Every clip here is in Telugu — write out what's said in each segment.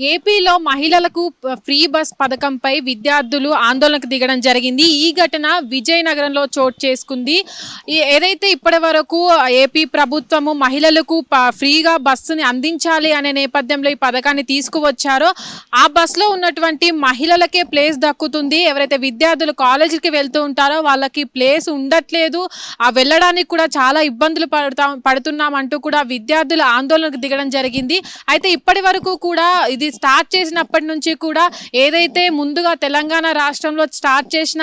ఏపీలో మహిళలకు ఫ్రీ బస్ పథకంపై విద్యార్థులు ఆందోళనకు దిగడం జరిగింది. ఈ ఘటన విజయనగరంలో చోటు చేసుకుంది. ఏదైతే ఇప్పటి వరకు ఏపీ ప్రభుత్వము మహిళలకు ప- ఫ్రీగా బస్సుని అందించాలి అనే నేపథ్యంలో ఈ పథకాన్ని తీసుకువచ్చారో ఆ బస్సులో ఉన్నటువంటి మహిళలకే ప్లేస్ దక్కుతుంది. ఎవరైతే విద్యార్థులు కాలేజీకి వెళ్తూ ఉంటారో వాళ్ళకి ప్లేస్ ఉండట్లేదు. ఆ వెళ్ళడానికి కూడా చాలా ఇబ్బందులు పడతా పడుతున్నామంటూ కూడా విద్యార్థులు ఆందోళనకు దిగడం జరిగింది. అయితే ఇప్పటి వరకు కూడా ఇది స్టార్ట్ చేసినప్పటి నుంచి కూడా ఏదైతే ముందుగా తెలంగాణ రాష్ట్రంలో స్టార్ట్ చేసిన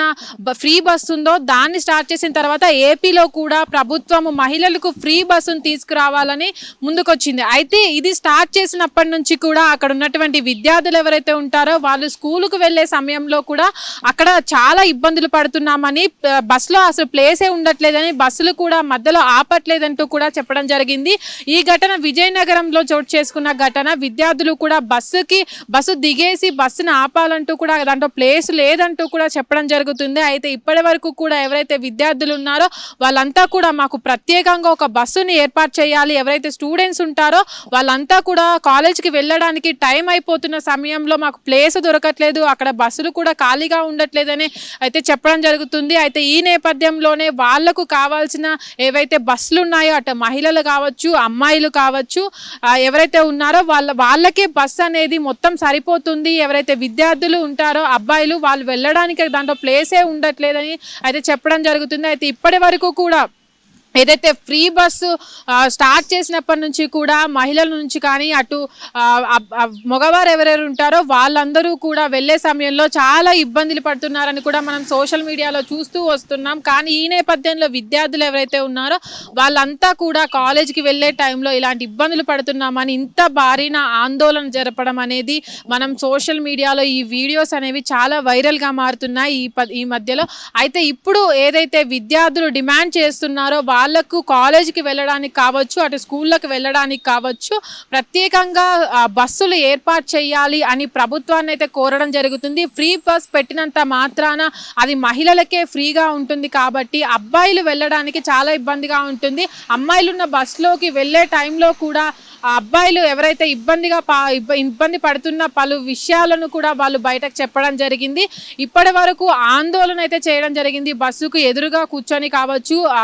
ఫ్రీ బస్ ఉందో దాన్ని స్టార్ట్ చేసిన తర్వాత ఏపీలో కూడా ప్రభుత్వం మహిళలకు ఫ్రీ బస్సును తీసుకురావాలని ముందుకొచ్చింది. అయితే ఇది స్టార్ట్ చేసినప్పటి నుంచి కూడా అక్కడ ఉన్నటువంటి విద్యార్థులు ఎవరైతే ఉంటారో వాళ్ళు స్కూలుకు వెళ్ళే సమయంలో కూడా అక్కడ చాలా ఇబ్బందులు పడుతున్నామని బస్సులో అసలు ప్లేసే ఉండట్లేదని బస్సులు కూడా మధ్యలో ఆపట్లేదంటూ కూడా చెప్పడం జరిగింది. ఈ ఘటన విజయనగరంలో చోటు చేసుకున్న ఘటన. విద్యార్థులు కూడా బస్సు బస్సుకి బస్సు దిగేసి బస్సును ఆపాలంటూ కూడా దాంట్లో ప్లేస్ లేదంటూ కూడా చెప్పడం జరుగుతుంది. అయితే ఇప్పటి వరకు కూడా ఎవరైతే విద్యార్థులు ఉన్నారో వాళ్ళంతా కూడా మాకు ప్రత్యేకంగా ఒక బస్సుని ఏర్పాటు చేయాలి. ఎవరైతే స్టూడెంట్స్ ఉంటారో వాళ్ళంతా కూడా కాలేజ్కి వెళ్ళడానికి టైం అయిపోతున్న సమయంలో మాకు ప్లేస్ దొరకట్లేదు. అక్కడ బస్సులు కూడా ఖాళీగా ఉండట్లేదని అయితే చెప్పడం జరుగుతుంది. అయితే ఈ నేపథ్యంలోనే వాళ్ళకు కావాల్సిన ఏవైతే బస్సులు ఉన్నాయో అటు మహిళలు కావచ్చు అమ్మాయిలు కావచ్చు ఎవరైతే ఉన్నారో వాళ్ళ వాళ్ళకే బస్సు అనేది అనేది మొత్తం సరిపోతుంది. ఎవరైతే విద్యార్థులు ఉంటారో అబ్బాయిలు వాళ్ళు వెళ్ళడానికి దాంట్లో ప్లేసే ఉండట్లేదని అయితే చెప్పడం జరుగుతుంది. అయితే ఇప్పటి వరకు కూడా ఏదైతే ఫ్రీ బస్సు స్టార్ట్ చేసినప్పటి నుంచి కూడా మహిళల నుంచి కానీ అటు మగవారు ఎవరెవరు ఉంటారో వాళ్ళందరూ కూడా వెళ్ళే సమయంలో చాలా ఇబ్బందులు పడుతున్నారని కూడా మనం సోషల్ మీడియాలో చూస్తూ వస్తున్నాం. కానీ ఈ నేపథ్యంలో విద్యార్థులు ఎవరైతే ఉన్నారో వాళ్ళంతా కూడా కాలేజీకి వెళ్ళే టైంలో ఇలాంటి ఇబ్బందులు పడుతున్నామని ఇంత భారీన ఆందోళన జరపడం అనేది మనం సోషల్ మీడియాలో ఈ వీడియోస్ అనేవి చాలా వైరల్గా మారుతున్నాయి ఈ ఈ మధ్యలో. అయితే ఇప్పుడు ఏదైతే విద్యార్థులు డిమాండ్ చేస్తున్నారో వాళ్ళకు కాలేజీకి వెళ్ళడానికి కావచ్చు అటు స్కూళ్ళకి వెళ్ళడానికి కావచ్చు ప్రత్యేకంగా బస్సులు ఏర్పాటు చేయాలి అని ప్రభుత్వాన్ని అయితే కోరడం జరుగుతుంది. ఫ్రీ బస్ పెట్టినంత మాత్రాన అది మహిళలకే ఫ్రీగా ఉంటుంది కాబట్టి అబ్బాయిలు వెళ్ళడానికి చాలా ఇబ్బందిగా ఉంటుంది. అమ్మాయిలు ఉన్న బస్సులోకి వెళ్ళే టైంలో కూడా ఆ అబ్బాయిలు ఎవరైతే ఇబ్బందిగా పా ఇబ్బంది పడుతున్న పలు విషయాలను కూడా వాళ్ళు బయటకు చెప్పడం జరిగింది. ఇప్పటి వరకు ఆందోళన అయితే చేయడం జరిగింది. బస్సుకు ఎదురుగా కూర్చొని కావచ్చు ఆ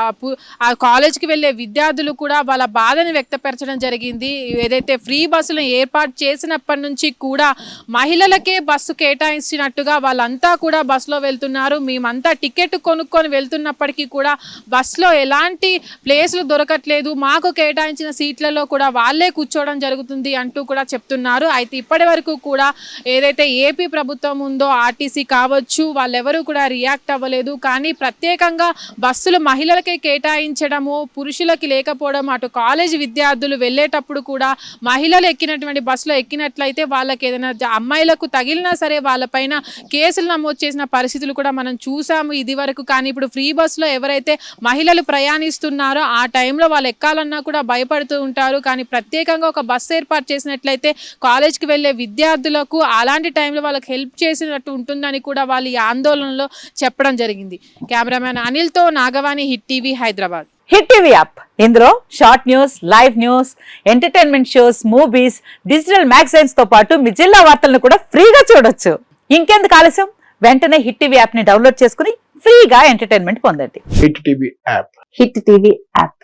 ఆ కాలేజ్కి వెళ్ళే విద్యార్థులు కూడా వాళ్ళ బాధని వ్యక్తపరచడం జరిగింది. ఏదైతే ఫ్రీ బస్సులను ఏర్పాటు చేసినప్పటి నుంచి కూడా మహిళలకే బస్సు కేటాయించినట్టుగా వాళ్ళంతా కూడా బస్సులో వెళ్తున్నారు. మేమంతా టికెట్ కొనుక్కొని వెళ్తున్నప్పటికీ కూడా బస్సులో ఎలాంటి ప్లేసులు దొరకట్లేదు. మాకు కేటాయించిన సీట్లలో కూడా వాళ్ళే కూర్చోవడం జరుగుతుంది అంటూ కూడా చెప్తున్నారు. అయితే ఇప్పటి వరకు కూడా ఏదైతే ఏపీ ప్రభుత్వం ఉందో ఆర్టీసీ కావచ్చు వాళ్ళెవరూ కూడా రియాక్ట్ అవ్వలేదు. కానీ ప్రత్యేకంగా బస్సులు మహిళలకే కేటాయించడము పురుషులకి లేకపోవడం అటు కాలేజ్ విద్యార్థులు వెళ్ళేటప్పుడు కూడా మహిళలు ఎక్కినటువంటి బస్సులో ఎక్కినట్లయితే వాళ్ళకి ఏదైనా అమ్మాయిలకు తగిలినా సరే వాళ్ళపైన కేసులు నమోదు చేసిన పరిస్థితులు కూడా మనం చూసాము ఇది వరకు. కానీ ఇప్పుడు ఫ్రీ బస్సులో ఎవరైతే మహిళలు ప్రయాణిస్తున్నారో ఆ టైంలో వాళ్ళు ఎక్కాలన్నా కూడా భయపడుతూ ఉంటారు. కానీ ప్రత్యేకంగా ఒక బస్సు ఏర్పాటు చేసినట్లయితే కాలేజ్కి వెళ్ళే విద్యార్థులకు అలాంటి టైంలో వాళ్ళకి హెల్ప్ చేసినట్టు ఉంటుందని కూడా వాళ్ళు ఈ ఆందోళనలో చెప్పడం జరిగింది. Cameraman అనిల్తో Nagavani hit TV Hyderabad. Hit TV app. ఇందులో short news live news entertainment shows movies digital మ్యాగజైన్స్తో పాటు మీ జిల్లా వార్తలను కూడా ఫ్రీగా చూడొచ్చు. ఇంకెందుకు ఆలస్యం? వెంటనే హిట్ టీవీ యాప్ని డౌన్లోడ్ చేసుకుని ఫ్రీగా ఎంటర్టైన్మెంట్ పొందండి. Hit TV app. Hit TV app.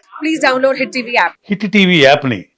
Hit TV యాప్ని